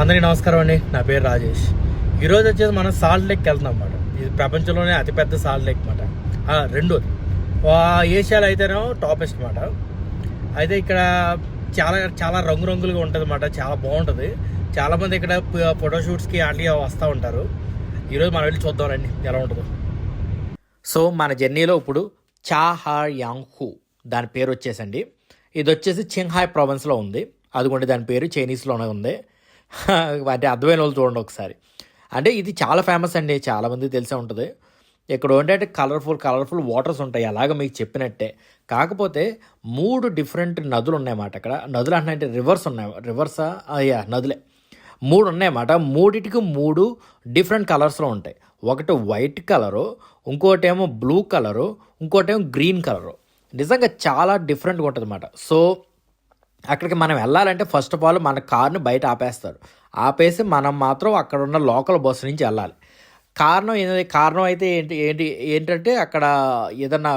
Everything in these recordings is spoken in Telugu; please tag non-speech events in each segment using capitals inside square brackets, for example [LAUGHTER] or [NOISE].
అందరికీ నమస్కారం అండి. నా పేరు రాజేష్. ఈరోజు వచ్చేసి మనం సాల్ట్ లేక్ వెళ్తున్నాం అన్నమాట. ఇది ప్రపంచంలోనే అతిపెద్ద సాల్ట్ లేక్ అనమాట రెండోది. ఏషియాలో అయితేనేమో టాపెస్ట్ అనమాట అయితే ఇక్కడ చాలా చాలా రంగురంగులుగా ఉంటుంది అనమాట చాలా బాగుంటుంది. చాలామంది ఇక్కడ ఫోటోషూట్స్కి అట్లా వస్తూ ఉంటారు. ఈరోజు మనం వెళ్ళి చూద్దాం రండి. ఎలా ఉంటుందో. సో మన జర్నీలో ఇప్పుడు చాహార్ యాంగ్ దాని పేరు వచ్చేసండి. ఇది వచ్చేసి చింగ్హాయ్ ప్రావిన్స్లో ఉంది. అదిగోండి దాని పేరు చైనీస్లోనే ఉంది. [LAUGHS] అంటే అర్థమైన వాళ్ళు చూడండి ఒకసారి. అంటే ఇది చాలా ఫేమస్ అండి చాలామందికి తెలిసే ఉంటుంది. ఇక్కడ ఏంటంటే కలర్ఫుల్ కలర్ఫుల్ వాటర్స్ ఉంటాయి అలాగ మీకు చెప్పినట్టే. కాకపోతే మూడు డిఫరెంట్ నదులు ఉన్నాయన్నమాట అక్కడ. నదులు అంటే రివర్స్ ఉన్నాయి. రివర్సా అయ్యా నదులే. మూడు ఉన్నాయన్నమాట. మూడిటికి మూడు డిఫరెంట్ కలర్స్లో ఉంటాయి. ఒకటి వైట్ కలరు ఇంకోటేమో బ్లూ కలరు ఇంకోటేమో గ్రీన్ కలరు నిజంగా చాలా డిఫరెంట్గా ఉంటుంది అన్నమాట సో అక్కడికి మనం వెళ్ళాలంటే ఫస్ట్ ఆఫ్ ఆల్ మన కార్ని బయట ఆపేస్తారు. ఆపేసి మనం మాత్రం అక్కడ ఉన్న లోకల్ బస్సు నుంచి వెళ్ళాలి. కారణం ఏంటి కారణం అయితే ఏంటి ఏంటి ఏంటంటే అక్కడ ఏదన్నా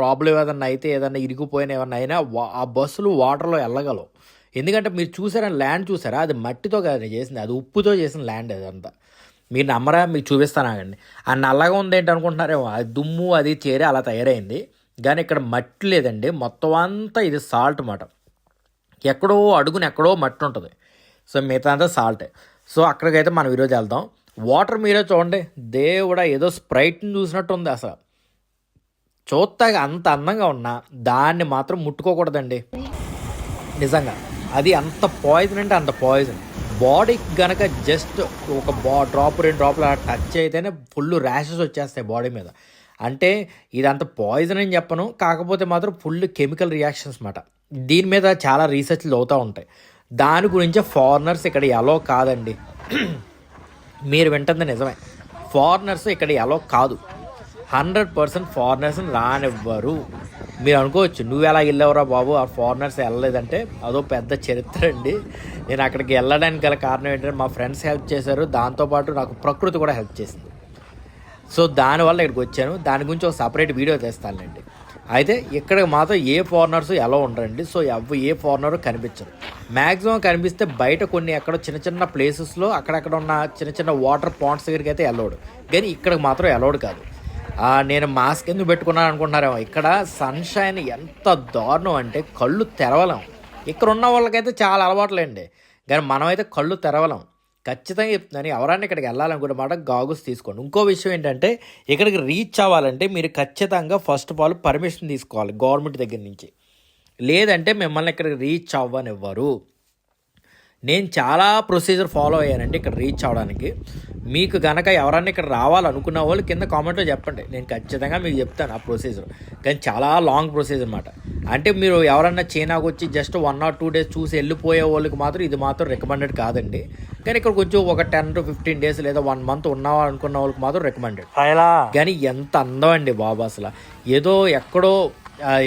ప్రాబ్లం ఏదన్నా అయితే ఏదన్నా ఇరిగిపోయిన ఏమన్నా అయినా ఆ బస్సులు వాటర్లో వెళ్ళగలవు. ఎందుకంటే మీరు చూసారా ల్యాండ్ చూసారా? అది మట్టితో కాదు చేసింది అది ఉప్పుతో చేసిన ల్యాండ్ అదంతా మీరు నమ్మరా? మీకు చూపిస్తాను అండి ఆ నల్లగా ఉంది ఏంటి అనుకుంటున్నారేమో అది దుమ్ము అది చేరి అలా తయారైంది. కానీ ఇక్కడ మట్టి లేదండి మొత్తం అంతా ఇది సాల్ట్ మాట. ఎక్కడో అడుగున ఎక్కడో మట్టి ఉంటుంది సో మిగతా అంతా సాల్టే సో అక్కడికైతే మనం ఈరోజు వెళ్దాం. వాటర్ మీరే చూడండి. దేవుడా ఏదో స్ప్రైట్ని చూసినట్టు ఉంది అసలు. చూస్తాగా అంత అందంగా ఉన్నా దాన్ని మాత్రం ముట్టుకోకూడదండి. నిజంగా. అది అంత పాయిజన్ అంటే అంత పాయిజన్ బాడీకి గనక జస్ట్ ఒక బా డ్రాప్ రెండు డ్రాప్లు అలా టచ్ అయితేనే ఫుల్ ర్యాషెస్ వచ్చేస్తాయి బాడీ మీద. అంటే ఇదంత పాయిజన్ అని చెప్పను. కాకపోతే మాత్రం ఫుల్ కెమికల్ రియాక్షన్స్ మాట. దీని మీద చాలా రీసెర్చ్లు అవుతూ ఉంటాయి. దాని గురించి ఫారినర్స్ ఇక్కడ ఎలో కాదండి. మీరు వింటుంది నిజమే. ఫారినర్స్ ఇక్కడ ఎలో కాదు. హండ్రెడ్ పర్సెంట్ ఫారినర్స్ని రానివ్వరు. మీరు అనుకోవచ్చు నువ్వు ఎలా వెళ్ళావురా బాబు? ఆ ఫారినర్స్ వెళ్ళలేదంటే అదో పెద్ద చరిత్ర అండి. నేను అక్కడికి వెళ్ళడానికి గల కారణం ఏంటంటే మా ఫ్రెండ్స్ హెల్ప్ చేశారు. దాంతోపాటు నాకు ప్రకృతి కూడా హెల్ప్ చేసింది. సో దానివల్ల ఇక్కడికి వచ్చాను. దాని గురించి ఒక సపరేట్ వీడియో తెస్తానులేండి. అయితే ఇక్కడ మాత్రం ఏ ఫారినర్స్ ఎలా ఉండరండి. సో ఎవ ఏ ఫారినర్ కనిపించరు. మ్యాక్సిమం కనిపిస్తే బయట కొన్ని ఎక్కడ చిన్న చిన్న ప్లేసెస్లో అక్కడక్కడ ఉన్న చిన్న చిన్న వాటర్ పాయింట్స్ దగ్గరికి అయితే వెళ్ళోడు కానీ ఇక్కడికి మాత్రం వెళ్ళోడు కాదు. నేను మాస్క్ ఎందుకు పెట్టుకున్నాను అనుకుంటున్నారేమో. ఇక్కడ సన్షైన్ ఎంత దారుణం అంటే కళ్ళు తెరవలేం. ఇక్కడ ఉన్న వాళ్ళకైతే చాలా అలవాట్లేండి. కానీ మనమైతే కళ్ళు తెరవలేం. ఖచ్చితంగా చెప్తున్నాను. ఎవరైనా ఇక్కడికి వెళ్ళాలనుకున్నమాట గాగుస్ తీసుకోండి. ఇంకో విషయం ఏంటంటే ఇక్కడికి రీచ్ అవ్వాలంటే మీరు ఖచ్చితంగా ఫస్ట్ ఆఫ్ ఆల్ పర్మిషన్ తీసుకోవాలి గవర్నమెంట్ దగ్గర నుంచి. లేదంటే మిమ్మల్ని ఇక్కడికి రీచ్ అవ్వనివ్వరు. నేను చాలా ప్రొసీజర్ ఫాలో అయ్యానండి ఇక్కడ రీచ్ అవ్వడానికి మీకు గనక ఎవరన్నా ఇక్కడ రావాలనుకున్న వాళ్ళు కింద కామెంట్లో చెప్పండి. నేను ఖచ్చితంగా మీకు చెప్తాను ఆ ప్రొసీజర్ కానీ చాలా లాంగ్ ప్రొసీజర్ అనమాట అంటే మీరు ఎవరన్నా చైనాకు వచ్చి just one or two days చూసి వెళ్ళిపోయే వాళ్ళకి మాత్రం ఇది మాత్రం రికమెండెడ్ కాదండి. కానీ ఇక్కడ కొంచెం ఒక టెన్ టు ఫిఫ్టీన్ డేస్ లేదా వన్ మంత్ ఉన్నావా అనుకున్న వాళ్ళకి మాత్రం రికమెండెడ్ కానీ ఎంత అందం అండి బాబు అసలు. ఏదో ఎక్కడో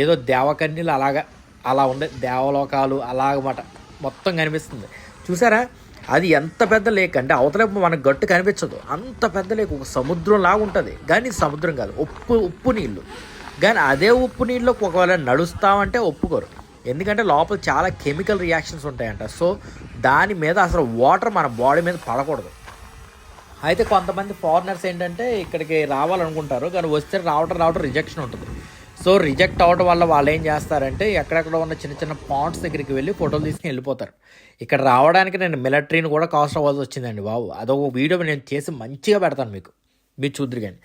ఏదో దేవకన్యలు అలాగా అలా ఉండే దేవలోకాలు అలాగమాట. మొత్తం కనిపిస్తుంది. చూసారా? అది ఎంత పెద్ద లేక్ అంటే అవతల మనకు గట్టు కనిపించదు. అంత పెద్ద లేక్ ఒక సముద్రం లాగా ఉంటుంది. కానీ సముద్రం కాదు. ఉప్పు ఉప్పు నీళ్ళు. కానీ అదే ఉప్పు నీళ్ళు ఒకవేళ నడుస్తామంటే ఒప్పుకోరు. ఎందుకంటే లోపల చాలా కెమికల్ రియాక్షన్స్ ఉంటాయంట. సో దాని మీద అసలు వాటర్ మన బాడీ మీద పడకూడదు. అయితే కొంతమంది ఫారినర్స్ ఏంటంటే ఇక్కడికి రావాలనుకుంటారు. కానీ వస్తే రావటం రావటం రిజెక్షన్ ఉంటుంది. సో రిజెక్ట్ అవ్వడం వల్ల వాళ్ళు ఏం చేస్తారంటే ఎక్కడెక్కడ ఉన్న చిన్న చిన్న పాయింట్స్ దగ్గరికి వెళ్ళి ఫోటోలు తీసుకుని వెళ్ళిపోతారు. ఇక్కడ రావడానికి నేను మిలిటరీని కూడా కాస్ట్ అవ్వాల్సి వచ్చిందండి బాబు. అదొక వీడియో నేను చేసి మంచిగా పెడతాను మీకు. మీరు చూద్దరు కానీ.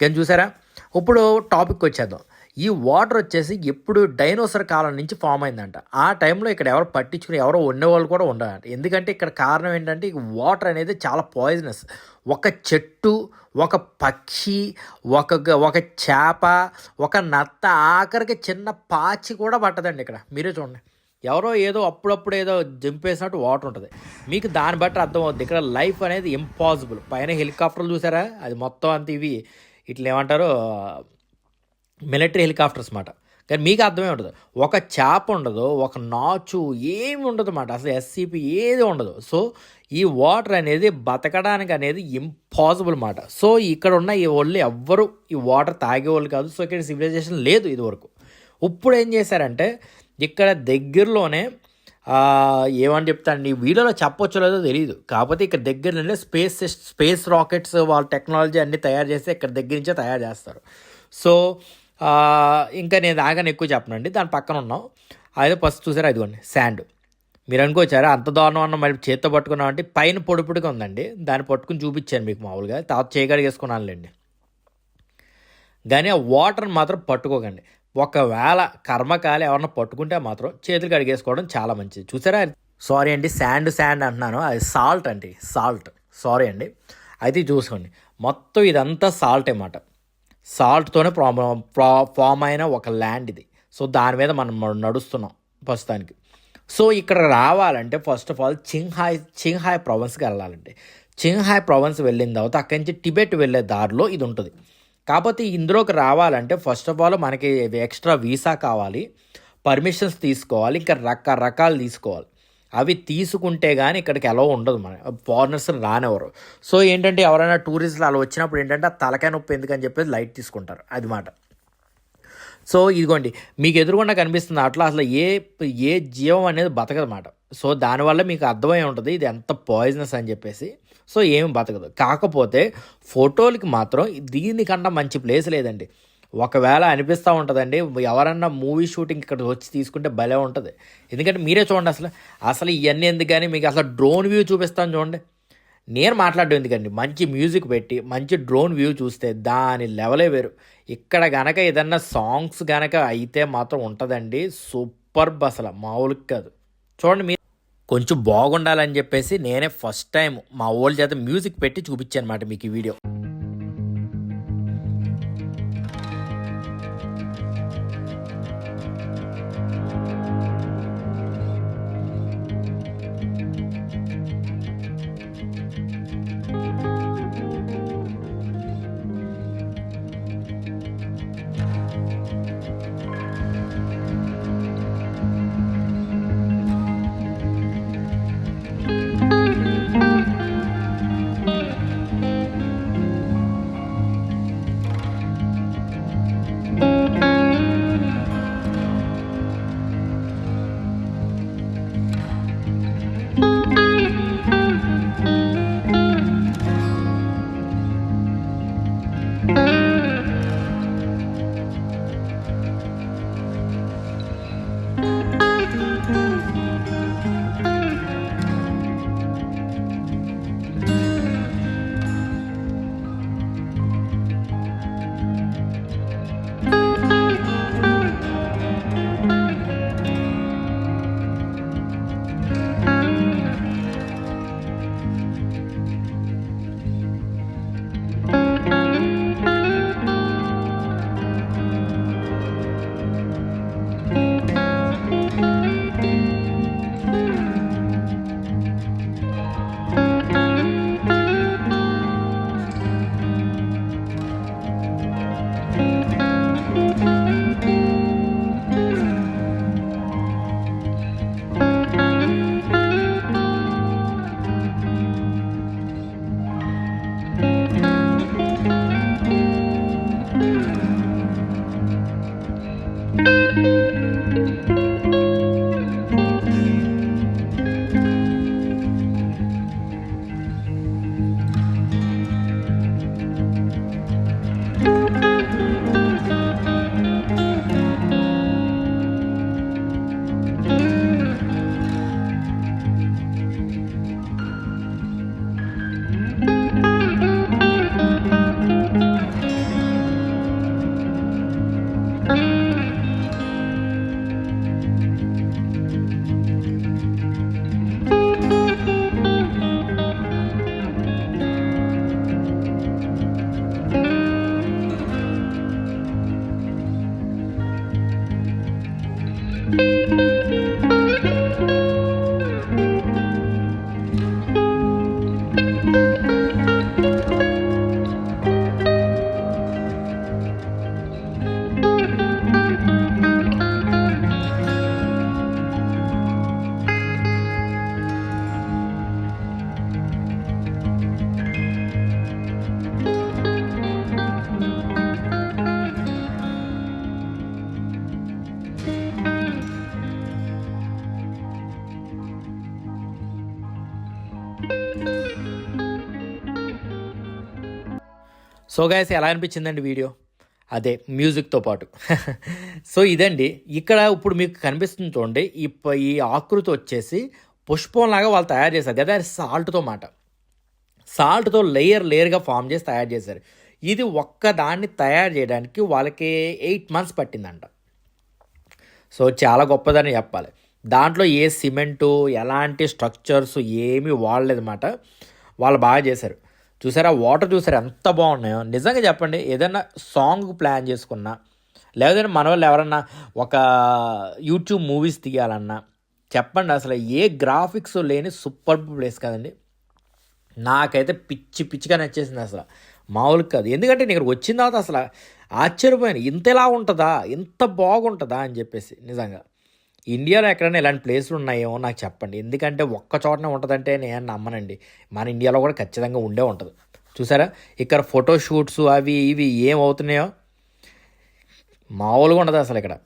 కానీ చూసారా? ఇప్పుడు టాపిక్ వచ్చేద్దాం. ఈ వాటర్ వచ్చేసి ఎప్పుడు డైనోసర్ కాలం నుంచి ఫామ్ అయిందంట. ఆ టైంలో ఇక్కడ ఎవరు పట్టించుకుని ఎవరో ఉండేవాళ్ళు కూడా ఉండాలంట ఎందుకంటే ఇక్కడ కారణం ఏంటంటే ఈ వాటర్ అనేది చాలా పాయిజనస్ ఒక చెట్టు ఒక పక్షి ఒక గ- ఒక చేప ఒక నత్త ఆఖరికి చిన్న పాచి కూడా పట్టదండి ఇక్కడ. మీరే చూడండి. ఎవరో ఏదో అప్పుడప్పుడు ఏదో జంపేసినట్టు వాటర్ ఉంటుంది. మీకు దాన్ని బట్టి అర్థమవుద్ది. ఇక్కడ లైఫ్ అనేది ఇంపాసిబుల్ పైన హెలికాప్టర్లు చూసారా? అది మొత్తం అంత ఇవి. ఇట్లా ఏమంటారు మిలిటరీ హెలికాప్టర్స్ మాట. కానీ మీకు అర్థమే ఉండదు. ఒక చేప ఉండదు ఒక నాచు ఏమి ఉండదు అన్నమాట అసలు ఎస్సీపీ ఏది ఉండదు. సో ఈ వాటర్ అనేది బతకడానికి అనేది ఇంపాసిబుల్ మాట. సో ఇక్కడ ఉన్న ఈ వాళ్ళు ఎవ్వరు ఈ వాటర్ తాగేవాళ్ళు కాదు. సో ఇక్కడ సివిలైజేషన్ లేదు ఇదివరకు. ఇప్పుడు ఏం చేశారంటే ఇక్కడ దగ్గరలోనే ఏమని చెప్తాను ఈ వీడియోలో చెప్పొచ్చు లేదో తెలియదు కాకపోతే ఇక్కడ దగ్గర నుండి స్పేస్ స్పేస్ రాకెట్స్ వాళ్ళ టెక్నాలజీ అన్నీ తయారు చేస్తే ఇక్కడ దగ్గర నుంచే తయారు చేస్తారు. సో ఇంకా నేను దాకా ఎక్కువ చెప్పనండి. దాని పక్కన ఉన్నాం. అయితే ఫస్ట్ చూసారా? అదిగోండి శాండ్ మీరు అనుకోవచ్చారా? అంత దారుణం అన్న మళ్ళీ చేత్తో పట్టుకున్నాం అంటే పైన పొడిపొడిగా ఉందండి. దాన్ని పట్టుకుని చూపించాను మీకు మామూలుగా. తర్వాత చేయగడిగేసుకున్నానులేండి కానీ ఆ వాటర్ని మాత్రం పట్టుకోకండి. ఒకవేళ కర్మకాలి ఎవరన్నా పట్టుకుంటే మాత్రం చేతులు కడిగేసుకోవడం చాలా మంచిది. చూసారా? సారీ అండి శాండ్ శాండ్ అంటున్నాను. అది సాల్ట్ అండి. సాల్ట్ సారీ అండి. అయితే చూసుకోండి. మొత్తం ఇదంతా సాల్ట్ అన్నమాట సాల్ట్తోనే ప్రా ఫామ్ అయిన ఒక ల్యాండ్ ఇది. సో దాని మీద మనం నడుస్తున్నాం ప్రస్తుతానికి. సో ఇక్కడ రావాలంటే ఫస్ట్ ఆఫ్ ఆల్ చింగ్హాయ్ చింగ్హాయ్ ప్రావిన్స్కి వెళ్ళాలంటే చింగ్హాయ్ ప్రావిన్స్ వెళ్ళిన తర్వాత అక్కడి నుంచి టిబెట్ వెళ్ళే దారిలో ఇది ఉంటుంది. కాకపోతే ఇందులోకి రావాలంటే ఫస్ట్ ఆఫ్ ఆల్ మనకి ఎక్స్ట్రా వీసా కావాలి. పర్మిషన్స్ తీసుకోవాలి. ఇంకా రకరకాలు తీసుకోవాలి. అవి తీసుకుంటే కానీ ఇక్కడికి ఎలా ఉండదు మన ఫారినర్స్ రానివ్వరు. సో ఏంటంటే ఎవరైనా టూరిస్టులు అలా వచ్చినప్పుడు ఏంటంటే ఆ తలకాయ నొప్పి ఎందుకని చెప్పేసి లైట్ తీసుకుంటారు. అది మాట. సో ఇదిగోండి మీకు ఎదురుగుండా కనిపిస్తుంది అట్లా అసలు ఏ ఏ జీవం అనేది బతకదన్నమాట సో దానివల్ల మీకు అర్థమై ఉంటుంది ఇది ఎంత పాయిజనస్ అని చెప్పేసి. సో ఏమి బతకదు. కాకపోతే ఫోటోలకి మాత్రం దీనికన్నా మంచి ప్లేస్ లేదండి. ఒకవేళ అనిపిస్తూ ఉంటుందండి ఎవరన్నా మూవీ షూటింగ్ ఇక్కడ వచ్చి తీసుకుంటే భలే ఉంటుంది. ఎందుకంటే మీరే చూడండి అసలు అసలు ఇవన్నీ ఎందుకు కానీ మీకు అసలు డ్రోన్ వ్యూ చూపిస్తాను చూడండి. నేను మాట్లాడడం ఎందుకండి మంచి మ్యూజిక్ పెట్టి మంచి డ్రోన్ వ్యూ చూస్తే దాని లెవలే వేరు. ఇక్కడ గనక ఏదన్నా సాంగ్స్ గనక అయితే మాత్రం ఉంటుందండి సూపర్ అసలు మామూలుగా కాదు. చూడండి మీరు కొంచెం బాగుండాలని చెప్పేసి నేనే ఫస్ట్ టైం మా ఓల్డ్ చేత మ్యూజిక్ పెట్టి చూపించాను అనమాట మీకు ఈ video So guys ఎలా అనిపించిందండి వీడియో? అదే మ్యూజిక్తో పాటు. [LAUGHS] సో ఇదండి ఇక్కడ ఇప్పుడు మీకు కనిపిస్తుంది చూడండి ఈ ఈ ఆకృతి వచ్చేసి పుష్పంలాగా వాళ్ళు తయారు చేశారు. కదా సాల్ట్తో మాట. సాల్ట్తో లేయర్ లేయర్గా ఫామ్ చేసి తయారు చేశారు. ఇది ఒక్క దాన్ని తయారు చేయడానికి వాళ్ళకి ఎయిట్ మంత్స్ పట్టిందంట. సో చాలా గొప్పదని చెప్పాలి. దాంట్లో ఏ సిమెంటు ఎలాంటి స్ట్రక్చర్స్ ఏమీ వాడలేదన్నమాట. వాళ్ళు బాగా చేశారు. చూసారా? వాటర్ చూసారా? ఎంత బాగున్నాయో? నిజంగా చెప్పండి ఏదైనా సాంగ్ ప్లాన్ చేసుకున్నా లేదంటే మన వాళ్ళు ఎవరన్నా ఒక యూట్యూబ్ మూవీస్ తీయాలన్నా చెప్పండి అసలు ఏ గ్రాఫిక్స్ లేని సూపర్ ప్లేస్ కదండి. నాకైతే పిచ్చి పిచ్చిగా నచ్చేసింది అసలు. మామూలుగా కాదు. ఎందుకంటే నేను ఇక్కడ వచ్చిన తర్వాత అసలు ఆశ్చర్యపోయాను. ఇంతలా ఉంటుందా? ఇంత బాగుంటుందా? అని చెప్పేసి నిజంగా. ఇండియాలో ఎక్కడైనా ఇలాంటి ప్లేస్లు ఉన్నాయేమో నాకు చెప్పండి. ఎందుకంటే ఒక్క చోటనే ఉంటుందంటే నేను నమ్మనండి. మన ఇండియాలో కూడా ఖచ్చితంగా ఉండే ఉంటుంది. చూసారా? ఇక్కడ ఫోటో షూట్స్ అవి ఇవి ఏమవుతున్నాయో? మామూలుగా ఉండదు అసలు ఇక్కడ.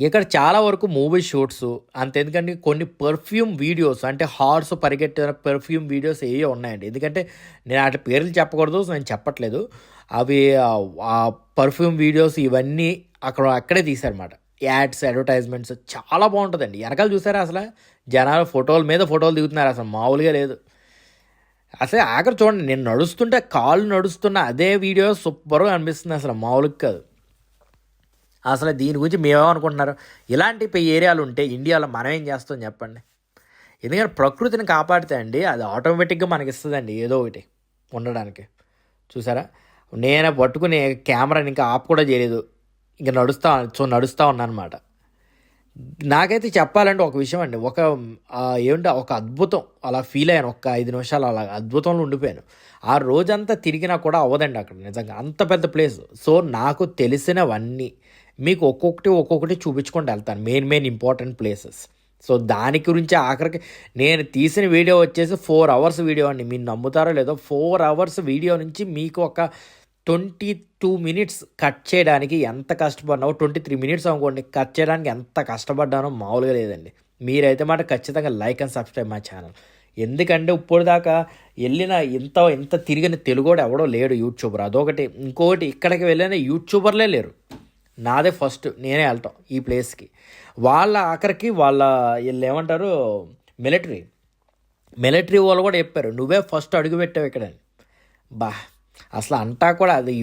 ఇక్కడ చాలా వరకు మూవీ షూట్స్ అంతెందుకంటే కొన్ని పర్ఫ్యూమ్ వీడియోస్ అంటే హార్స్ పరిగెట్టిన పర్ఫ్యూమ్ వీడియోస్ ఏవి ఉన్నాయండి. ఎందుకంటే నేను వాటి పేర్లు చెప్పకూడదు నేను చెప్పట్లేదు. అవి ఆ- ఆ పర్ఫ్యూమ్ వీడియోస్ ఇవన్నీ అక్కడ అక్కడే తీశారన్నమాట. యాడ్స్ అడ్వర్టైజ్మెంట్స్ చాలా బాగుంటుందండి. వెనకాల చూసారా అసలు? జనాలు ఫోటోల మీద ఫోటోలు దిగుతున్నారు. అసలు మామూలుగా లేదు. అసలు ఆఖరి చూడండి నేను నడుస్తుంటే కాళ్ళు నడుస్తున్న అదే వీడియో సూపర్గా అనిపిస్తుంది అసలు మామూలుగా కాదు. అసలు దీని గురించి మేమేమనుకుంటున్నారు? ఇలాంటి పై ఏరియాలు ఉంటే ఇండియాలో మనం ఏం చేస్తాం చెప్పండి? ఎందుకంటే ప్రకృతిని కాపాడితే అండి అది ఆటోమేటిక్గా మనకి ఇస్తుందండి ఏదో ఒకటి ఉండడానికి. చూసారా? నేను పట్టుకుని కెమెరాని ఇంకా ఆప్ కూడా చేయలేదు. ఇంకా నడుస్తా సో నడుస్తూ ఉన్నాను అనమాట నాకైతే చెప్పాలంటే ఒక విషయం అండి. ఒక ఏమిటో ఒక అద్భుతం. అలా ఫీల్ అయ్యాను. ఒక ఐదు నిమిషాలు అలా అద్భుతంలో ఉండిపోయాను. ఆ రోజంతా తిరిగినా కూడా అవ్వదండి అక్కడ నిజంగా. అంత పెద్ద ప్లేస్. సో నాకు తెలిసినవన్నీ మీకు ఒక్కొక్కటి ఒక్కొక్కటి చూపించుకుంటూ వెళ్తాను. Main main important places. So దాని గురించి ఆఖరికి నేను తీసిన వీడియో వచ్చేసి ఫోర్ అవర్స్ వీడియో అండి. మీరు నమ్ముతారో లేదో ఫోర్ అవర్స్ వీడియో నుంచి మీకు ఒక ట్వంటీ టూ మినిట్స్ కట్ చేయడానికి ఎంత కష్టపడినావు ట్వంటీ త్రీ మినిట్స్ అనుకోండి కట్ చేయడానికి ఎంత కష్టపడ్డానో మామూలుగా లేదండి. మీరైతే మాట ఖచ్చితంగా like and subscribe my channel. ఎందుకంటే ఇప్పుడు దాకా వెళ్ళిన ఇంత ఇంత తిరిగిన తెలుగుడు ఎవడో లేడు యూట్యూబర్. అదొకటి. ఇంకొకటి ఇక్కడికి వెళ్ళిన యూట్యూబర్లే లేరు. నాదే ఫస్ట్. నేనే వెళ్తాం ఈ ప్లేస్కి. వాళ్ళ ఆఖరికి వాళ్ళ వీళ్ళు ఏమంటారు? మిలిటరీ. మిలిటరీ వాళ్ళు కూడా చెప్పారు నువ్వే ఫస్ట్ అడుగు పెట్టావు ఇక్కడ బా. అసలు అంటా కూడా అది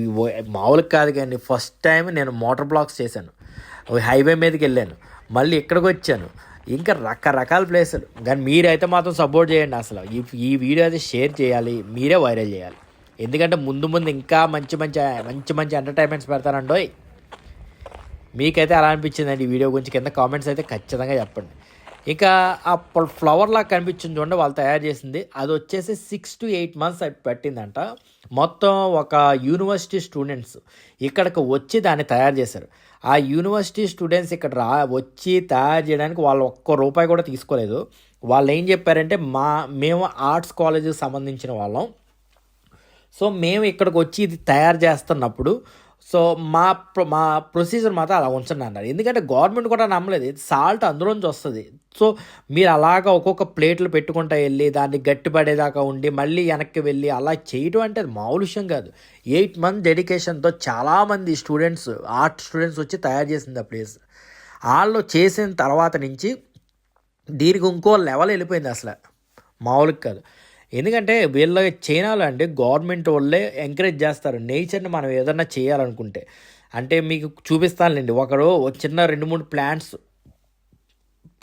మామూలుగా కాదు కానీ ఫస్ట్ టైం నేను మోటార్ బ్లాక్స్ చేశాను. హైవే మీదకి వెళ్ళాను. మళ్ళీ ఇక్కడికి వచ్చాను. ఇంకా రకరకాల ప్లేసులు. కానీ మీరైతే మాత్రం సపోర్ట్ చేయండి అసలు. ఈ ఈ వీడియో అయితే షేర్ చేయాలి. మీరే వైరల్ చేయాలి. ఎందుకంటే ముందు ముందు ఇంకా మంచి మంచి మంచి మంచి ఎంటర్టైన్మెంట్స్ పెడతానండోయ్. మీకైతే ఎలా అనిపించిందండి ఈ వీడియో గురించి. కింద కామెంట్స్ అయితే ఖచ్చితంగా చెప్పండి. ఇక ఆ ఫ్లవర్ లాగా కనిపించింది చూడండి వాళ్ళు తయారు చేసింది. అది వచ్చేసి సిక్స్ టు ఎయిట్ మంత్స్ పట్టిందంట. మొత్తం ఒక యూనివర్సిటీ స్టూడెంట్స్ ఇక్కడికి వచ్చి దాన్ని తయారు చేశారు. ఆ యూనివర్సిటీ స్టూడెంట్స్ ఇక్కడ రా వచ్చి తయారు చేయడానికి వాళ్ళు ఒక్క రూపాయి కూడా తీసుకోలేదు. వాళ్ళు ఏం చెప్పారంటే మా మేము ఆర్ట్స్ కాలేజీకి సంబంధించిన వాళ్ళం. సో మేము ఇక్కడికి వచ్చి ఇది తయారు చేస్తున్నప్పుడు సో మా ప్రొ- మా ప్రొసీజర్ మాత్రం అలా ఉంచండి అన్నారు. ఎందుకంటే గవర్నమెంట్ కూడా నమ్మలేదు. సాల్ట్ అందులోంచి వస్తుంది. సో మీరు అలాగా ఒక్కొక్క ప్లేట్లు పెట్టుకుంటా వెళ్ళి దాన్ని గట్టిపడేదాకా ఉండి మళ్ళీ వెనక్కి వెళ్ళి అలా చేయడం అంటే అది మామూలు విషయం కాదు. ఎయిట్ మంత్ డెడికేషన్తో చాలామంది స్టూడెంట్స్ ఆర్ట్ స్టూడెంట్స్ వచ్చి తయారు చేసింది ఆ ప్లేస్ వాళ్ళు చేసిన తర్వాత నుంచి దీనికి ఇంకో లెవెల్ వెళ్ళిపోయింది అసలు. మామూలుగా కాదు. ఎందుకంటే వీళ్ళ చైనాలో అంటే గవర్నమెంట్ వాళ్ళే ఎంకరేజ్ చేస్తారు. నేచర్ని మనం ఏదన్నా చేయాలనుకుంటే. అంటే మీకు చూపిస్తానులేండి. ఒకడు చిన్న రెండు మూడు ప్లాంట్స్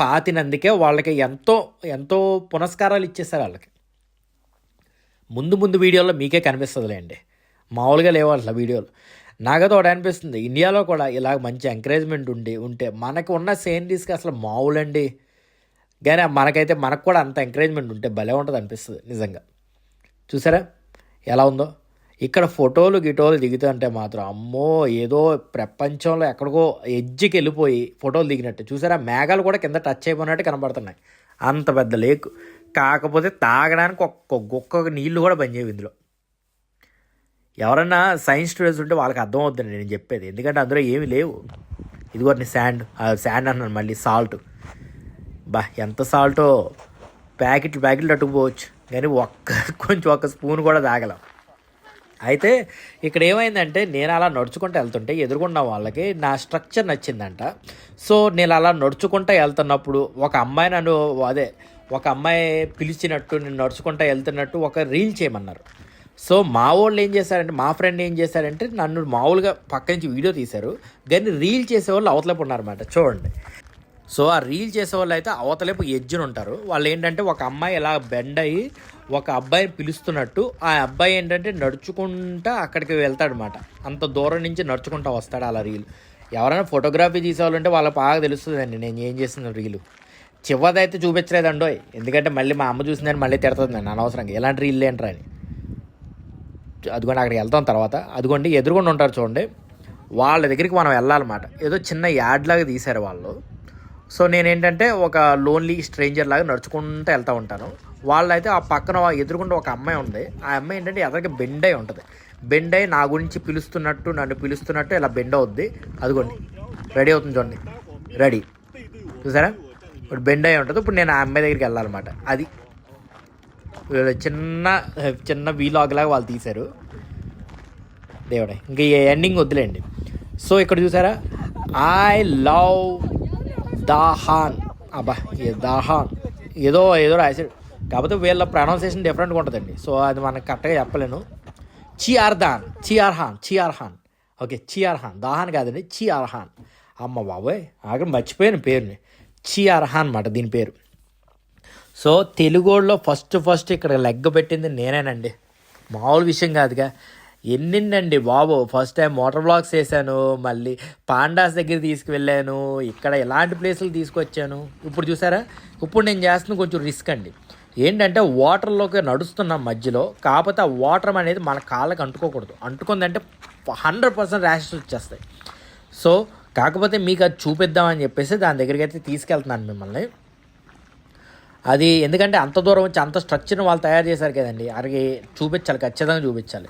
పాతినందుకే వాళ్ళకి ఎంతో ఎంతో పునస్కారాలు ఇచ్చేస్తారు వాళ్ళకి. ముందు ముందు వీడియోలో మీకే కనిపిస్తుందిలేండి. మామూలుగా లేవు అట్లా వీడియోలు. నాకైతే ఒకటి అనిపిస్తుంది. ఇండియాలో కూడా ఇలా మంచి ఎంకరేజ్మెంట్ ఉండి ఉంటే మనకు ఉన్న సేనరీస్కి అసలు మామూలండి కానీ మనకైతే మనకు కూడా అంత ఎంకరేజ్మెంట్ ఉంటే భలే ఉంటుంది అనిపిస్తుంది నిజంగా. చూసారా? ఎలా ఉందో? ఇక్కడ ఫోటోలు గిటోలు దిగుతుంటే మాత్రం అమ్మో ఏదో ప్రపంచంలో ఎక్కడికో ఎడ్జికి వెళ్ళిపోయి ఫోటోలు దిగినట్టు. చూసారా? మేఘాలు కూడా కింద టచ్ అయిపోయినట్టు కనబడుతున్నాయి. అంత పెద్ద లేక్ కాకపోతే తాగడానికి ఒక్క గొక్క నీళ్ళు కూడా పనిచేయవు ఇందులో. ఎవరన్నా సైన్స్ స్టూడెంట్స్ ఉంటే వాళ్ళకి అర్థం అవుతుంది నేను చెప్పేది. ఎందుకంటే అందులో ఏమీ లేవు. ఇదిగోండి శాండ్ శాండ్ అన్నాను మళ్ళీ సాల్ట్ బా ఎంత సాల్టో? ప్యాకెట్లు ప్యాకెట్లు అట్టుకుపోవచ్చు కానీ ఒక్క కొంచెం ఒక్క స్పూన్ కూడా తాగలం. అయితే ఇక్కడ ఏమైందంటే నేను అలా నడుచుకుంటూ వెళ్తుంటే ఎదుర్కొన్న వాళ్ళకి నా స్ట్రక్చర్ నచ్చిందంట. సో నేను అలా నడుచుకుంటూ వెళ్తున్నప్పుడు ఒక అమ్మాయి నన్ను అదే ఒక అమ్మాయి పిలిచినట్టు నేను నడుచుకుంటూ వెళ్తున్నట్టు ఒక రీల్ చేయమన్నారు. సో మా వాళ్ళు ఏం చేశారంటే మా ఫ్రెండ్ ఏం చేశారంటే నన్ను మామూలుగా పక్క నుంచి వీడియో తీశారు. కానీ రీల్ చేసేవాళ్ళు అవతలపు ఉన్నారన్నమాట చూడండి. సో ఆ రీల్ చేసే వాళ్ళు అయితే అవతలేపు ఎడ్జ్ని ఉంటారు. వాళ్ళు ఏంటంటే ఒక అమ్మాయి ఇలా బెండ్ అయ్యి ఒక అబ్బాయిని పిలుస్తున్నట్టు ఆ అబ్బాయి ఏంటంటే నడుచుకుంటా అక్కడికి వెళ్తాడనమాట అంత దూరం నుంచి నడుచుకుంటా వస్తాడు అలా రీల్. ఎవరైనా ఫోటోగ్రఫీ తీసేవాళ్ళంటే వాళ్ళకి బాగా తెలుస్తుందండి నేను ఏం చేసిన రీలు. చివరిదైతే చూపించలేదండో. ఎందుకంటే మళ్ళీ మా అమ్మ చూసిందని మళ్ళీ తిడుతుంది నన్ను అనవసరంగా. ఎలాంటి రీల్ ఏంట్రా అని. అదిగోండి అక్కడికి వెళ్తాం తర్వాత. అదిగోండి ఎదురుకుండా ఉంటారు చూడండి. వాళ్ళ దగ్గరికి మనం వెళ్ళాలన్నమాట. ఏదో చిన్న యాడ్ లాగా తీశారు వాళ్ళు. సో నేనేంటంటే ఒక లోన్లీ స్ట్రేంజర్ లాగా నడుచుకుంటూ వెళ్తూ ఉంటాను. వాళ్ళైతే ఆ పక్కన ఎదురుకుండా ఒక అమ్మాయి ఉంది. ఆ అమ్మాయి ఏంటంటే ఎదరికి బెండ్ అయి ఉంటుంది. బెండ్ అయి నా గురించి పిలుస్తున్నట్టు నన్ను పిలుస్తున్నట్టు ఇలా బెండ్ అవుద్ది. అదిగోండి. రెడీ అవుతుంది చూడండి. రెడీ చూసారా? ఇప్పుడు బెండ్ అయి ఉంటుంది. ఇప్పుడు నేను ఆ అమ్మాయి దగ్గరికి వెళ్ళాలన్నమాట. అది చిన్న చిన్న వీలాగ్ లాగా వాళ్ళు తీశారు. దేవుడే ఇంకా ఈ ఎండింగ్ వద్దులేండి. సో ఇక్కడ చూసారా? ఐ లవ్ దాహాన్ అబ్బా ఏ దాహాన్ ఏదో ఏదో రాశాడు కాకపోతే వీళ్ళ ప్రొనౌన్సియేషన్ డిఫరెంట్గా ఉంటుందండి. సో అది మనకు కరెక్ట్గా చెప్పలేను. చియార్దాన్. చియార్హాన్. చియార్హాన్. ఓకే చియార్హాన్. దాహాన్ కాదండి చియార్హాన్. అమ్మ బాబోయ్ ఆగ మర్చిపోయాను పేరుని. చియార్హాన్ అనమాట దీని పేరు. సో తెలుగులో ఫస్ట్ ఫస్ట్ ఇక్కడ లెగ్ పెట్టింది నేనేనండి. మామూలు విషయం కాదుగా. ఎన్నిండండి బాబు? ఫస్ట్ టైం మోటార్ బ్లాగ్స్ చేశాను మళ్ళీ పాండాస్ దగ్గర తీసుకువెళ్ళాను ఇక్కడ ఎలాంటి ప్లేసులు తీసుకొచ్చాను? ఇప్పుడు చూసారా? ఇప్పుడు నేను చేస్తున్న కొంచెం రిస్క్ అండి. ఏంటంటే వాటర్లోకి నడుస్తున్నాం మధ్యలో కాకపోతే ఆ వాటర్ అనేది మన కాళ్ళకి అంటుకోకూడదు. అంటుకుందంటే హండ్రెడ్ పర్సెంట్ ర్యాషెస్ వచ్చేస్తాయి. సో కాకపోతే మీకు అది చూపిద్దామని చెప్పేసి దాని దగ్గరికి అయితే తీసుకెళ్తున్నాను మిమ్మల్ని. అది ఎందుకంటే అంత దూరం వచ్చి అంత స్ట్రక్చర్ని వాళ్ళు తయారు చేశారు కదండి. అలాగే చూపించాలి ఖచ్చితంగా చూపించాలి.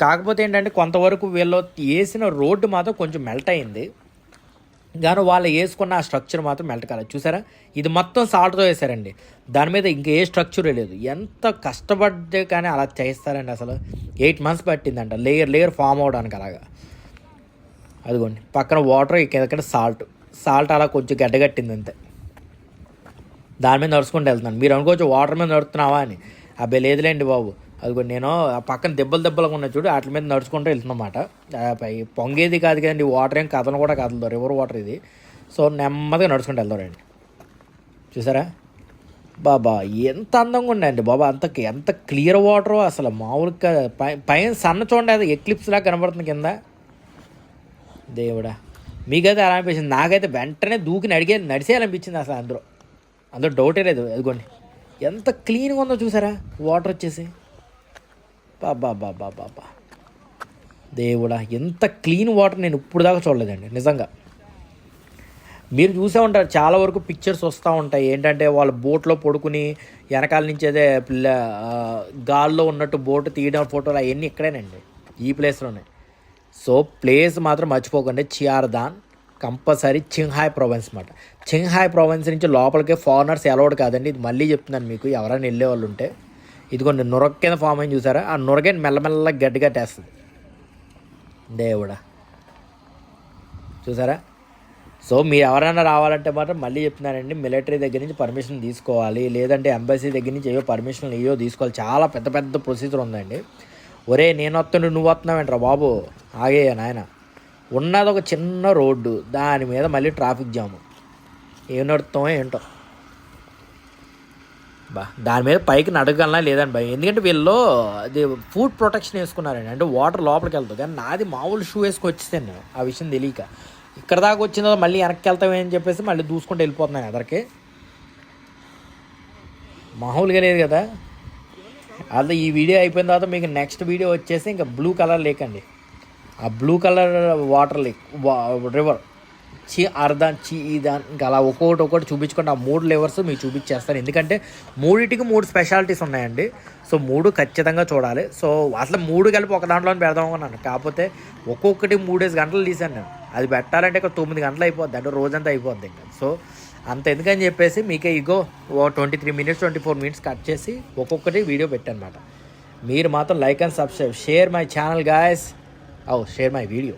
కాకపోతే ఏంటంటే కొంతవరకు వీళ్ళు వేసిన రోడ్డు మాత్రం కొంచెం మెల్ట్ అయింది. కానీ వాళ్ళు వేసుకున్న ఆ స్ట్రక్చర్ మాత్రం మెల్ట్ కాలేదు. చూసారా? ఇది మొత్తం సాల్ట్తో వేశారండి. దాని మీద ఇంకే స్ట్రక్చర్ లేదు. ఎంత కష్టపడితే కానీ అలా చేస్తారండి అసలు. ఎయిట్ మంత్స్ పట్టిందంట. లేయర్ లేయర్ ఫామ్ అవడానికి అలాగా. అదిగోండి. పక్కన వాటర్ ఇక్కడ సాల్ట్ సాల్ట్ అలా కొంచెం గడ్డగట్టింది అంతే. దాని మీద నడుచుకుంటూ వెళ్తున్నాను. మీరు అనుకోవచ్చు వాటర్ మీద నడుతున్నావా అని. అబ్బాయి లేదులేండి బాబు. అదిగో నేను ఆ పక్కన దెబ్బలు దెబ్బలుగా ఉన్న చూడు వాటి మీద నడుచుకుంటూ వెళ్తున్నమాట. పై పొంగేది కాదు కదండి వాటర్ ఏం కథను కూడా కదలదు రివర్ వాటర్ ఇది. సో నెమ్మదిగా నడుచుకుంటూ వెళ్తారండి చూసారా? బాబా ఎంత అందంగా ఉన్నాయండి బాబా అంత ఎంత క్లియర్ వాటర్ అసలు మామూలుగా పై పైన సన్న చూడండి అది ఎక్లిప్స్ లాగా కనబడుతుంది కింద. దేవుడా మీకైతే అలా అనిపించింది. నాకైతే వెంటనే దూకి నడిగే నడిచేయాలనిపించింది అసలు అందరూ అందులో డౌటే లేదు అదిగోండి ఎంత క్లీన్గా ఉందో చూసారా? వాటర్ వచ్చేసి. బాబా బాబా బాబా దేవుడా ఎంత క్లీన్ వాటర్ నేను ఇప్పుడు దాకా చూడలేదండి నిజంగా. మీరు చూసే ఉంటారు చాలా వరకు పిక్చర్స్ వస్తూ ఉంటాయి. ఏంటంటే వాళ్ళు బోట్లో పడుకుని వెనకాల నుంచి అదే గాల్లో ఉన్నట్టు బోట్ తీయడం ఫోటోలు అవన్నీ ఇక్కడేనండి ఈ ప్లేస్లోనే సో ప్లేస్ మాత్రం మర్చిపోకండి చియార్దాన్ కంపల్సరీ చింహాయ్ ప్రావిన్స్ అనమాట చింహాయ్ ప్రావిన్స్ నుంచి లోపలికి ఫారినర్స్ అలౌడ్ కాదండి ఇది మళ్ళీ చెప్తున్నాను మీకు ఎవరైనా వెళ్ళే వాళ్ళు ఉంటే. ఇదిగోండి నురగ కింద ఫామ్ అయింది చూసారా? ఆ నురగే మెల్లమెల్లగా గడ్డి కట్టేస్తుంది దేవుడా. చూసారా? సో మీరు ఎవరైనా రావాలంటే మాత్రం మళ్ళీ చెప్తున్నానండి మిలిటరీ దగ్గర నుంచి పర్మిషన్ తీసుకోవాలి లేదంటే ఎంబసీ దగ్గర నుంచి ఏవో పర్మిషన్లు ఏవో తీసుకోవాలి. చాలా పెద్ద పెద్ద ప్రొసీజర్ ఉందండి. ఒరే నేను వస్తుండే నువ్వు వస్తున్నావేంట్రా బాబు? ఆగేయ నాయన. ఉన్నది ఒక చిన్న రోడ్డు దాని మీద మళ్ళీ ట్రాఫిక్ జాము ఏం నడుతామో ఏంటో. బా దాని మీద పైకి నడగలనా లేదండి భయం. ఎందుకంటే వీళ్ళు అది ఫుడ్ ప్రొటెక్షన్ వేసుకున్నారండి. అంటే వాటర్ లోపలికి వెళ్తుంది కానీ నాది మామూలు షూ వేసుకొని వచ్చేసాను నేను. ఆ విషయం తెలియక. ఇక్కడ దాకా వచ్చిందో మళ్ళీ వెనక్కి వెళ్తామని చెప్పేసి మళ్ళీ దూసుకుంటూ వెళ్ళిపోతున్నాను ఎదరికి మామూలుగా లేదు కదా. అలా ఈ వీడియో అయిపోయిన తర్వాత మీకు నెక్స్ట్ వీడియో వచ్చేసి ఇంకా బ్లూ కలర్ లేక్ అండి. ఆ blue colour water lake river చి అర్ధాన్ చి ఇదాన్ ఇంకా అలా ఒక్కొక్కటి ఒక్కటి చూపించుకుంటే ఆ మూడు లెవర్స్ మీకు చూపించేస్తాను ఎందుకంటే మూడింటికి మూడు స్పెషాలిటీస్ ఉన్నాయండి. సో మూడు ఖచ్చితంగా చూడాలి. సో అసలు మూడు కలిపి ఒక దాంట్లోనే పెడదాం అనుకున్నాను. కాకపోతే ఒక్కొక్కటి మూడేసి గంటలు తీసాను నేను. అది పెట్టాలంటే ఒక తొమ్మిది గంటలు అయిపోద్ది. అంటే రోజంతా అయిపోద్ది ఇంకా. సో అంత ఎందుకని చెప్పేసి మీకే ఇగో ఓ twenty three minutes twenty four minutes cut చేసి ఒక్కొక్కటి వీడియో పెట్టానమాట మీరు మాత్రం like and subscribe share my channel guys oh share my video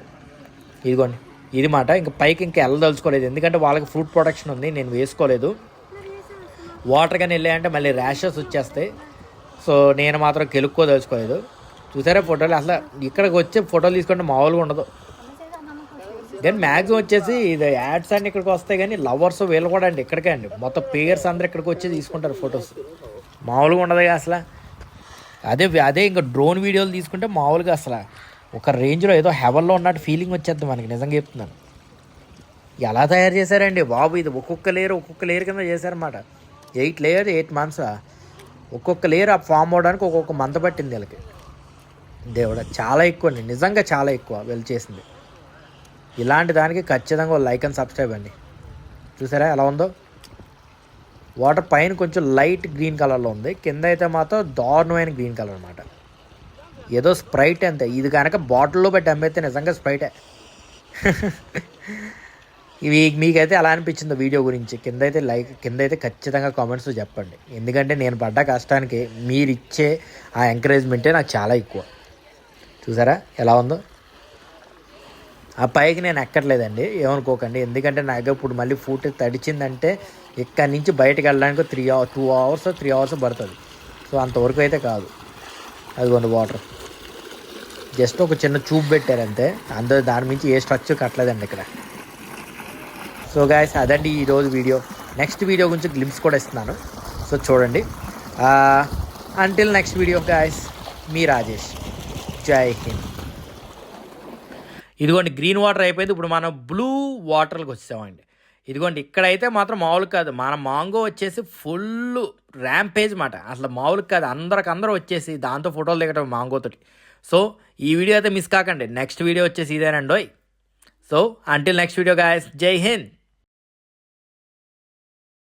ఇదిగోండి. ఇది మాట. ఇంకా పైకి ఇంకా వెళ్ళదలుచుకోలేదు ఎందుకంటే వాళ్ళకి ఫ్రూట్ ప్రొడక్షన్ ఉంది నేను వేసుకోలేదు. వాటర్ కానీ వెళ్ళాయంటే మళ్ళీ ర్యాషెస్ వచ్చేస్తాయి. సో నేను మాత్రం కెలుక్కోదలుచుకోలేదు. చూసారా ఫోటోలు? అసలు ఇక్కడికి వచ్చే ఫోటోలు తీసుకుంటే మామూలుగా ఉండదు. దెన్ మ్యాక్సిమం వచ్చేసి ఇది యాడ్స్ అన్ని ఇక్కడికి వస్తాయి కానీ లవర్స్ వీళ్ళు కూడా అండి ఇక్కడికే అండి. మొత్తం పేయర్స్ అందరు ఇక్కడికి వచ్చి తీసుకుంటారు ఫొటోస్ మామూలుగా ఉండదు అసలు. అదే అదే ఇంకా డ్రోన్ వీడియోలు తీసుకుంటే మామూలుగా అసలు. ఒక రేంజ్లో ఏదో హెవెన్లో ఉన్నట్టు ఫీలింగ్ వచ్చేద్ది మనకి. నిజంగా చెప్తున్నాను. ఎలా తయారు చేశారండి బాబు? ఇది ఒక్కొక్క లేయర్ ఒక్కొక్క లేయర్ కింద చేశారన్నమాట. Eight layer eight months. ఒక్కొక్క లేయర్ ఆ ఫామ్ అవడానికి ఒక్కొక్క మంత పట్టింది వీళ్ళకి. దేవుడా చాలా ఎక్కువ అండి నిజంగా చాలా ఎక్కువ వీళ్ళు చేసింది. ఇలాంటి దానికి ఖచ్చితంగా లైక్ అండ్ సబ్స్క్రైబ్ అండి. చూసారా ఎలా ఉందో? వాటర్ పైన కొంచెం లైట్ గ్రీన్ కలర్లో ఉంది. కింద అయితే మాత్రం దారుణమైన గ్రీన్ కలర్ అనమాట ఏదో స్ప్రైట్ అంతే. ఇది కనుక బాటిల్లో పెట్టి అమ్మేస్తే నిజంగా స్ప్రైటే. ఇవి మీకైతే ఎలా అనిపించిందో వీడియో గురించి కింద అయితే లైక్ కింద అయితే ఖచ్చితంగా కామెంట్స్ చెప్పండి. ఎందుకంటే నేను పడ్డ కష్టానికి మీరు ఇచ్చే ఆ ఎంకరేజ్మెంటే నాకు చాలా ఎక్కువ. చూసారా? ఎలా ఉందో? ఆ పైకి నేను ఎక్కట్లేదండి. ఏమనుకోకండి. ఎందుకంటే నాకు ఇప్పుడు మళ్ళీ ఫుట్ తడిచిందంటే ఇక్కడి నుంచి బయటకు వెళ్ళడానికి three hour two hours three hours పడుతుంది. సో అంతవరకు అయితే కాదు. అదిగోండి వాటర్. జస్ట్ ఒక చిన్న చూపు పెట్టారు అంతే అందరూ దాని మించి ఏ స్ట్రక్చర్ కట్టలేదండి ఇక్కడ. సో గాయస్ అదండి ఈరోజు వీడియో. నెక్స్ట్ వీడియో గురించి గ్లిమ్స్ కూడా ఇస్తున్నాను. సో చూడండి. అంటిల్ నెక్స్ట్ వీడియో గాయస్ మీ రాజేష్. జై హింద్. ఇదిగోండి గ్రీన్ వాటర్ అయిపోయింది. ఇప్పుడు మనం బ్లూ వాటర్కి వచ్చామండి ఇదిగోండి ఇక్కడైతే మాత్రం మామూలు కాదు. మన మాంగో వచ్చేసి ఫుల్ ర్యాంపేజ్ మాట. అసలు మామూలు కాదు అందరికందరూ వచ్చేసి దాంతో ఫోటోలు దిగటం మాంగోతోటి సో ఈ వీడియో అయితే మిస్ కాకండి. నెక్స్ట్ వీడియో వచ్చేసి ఇదేనండోయ్. So until next video guys జై హింద్.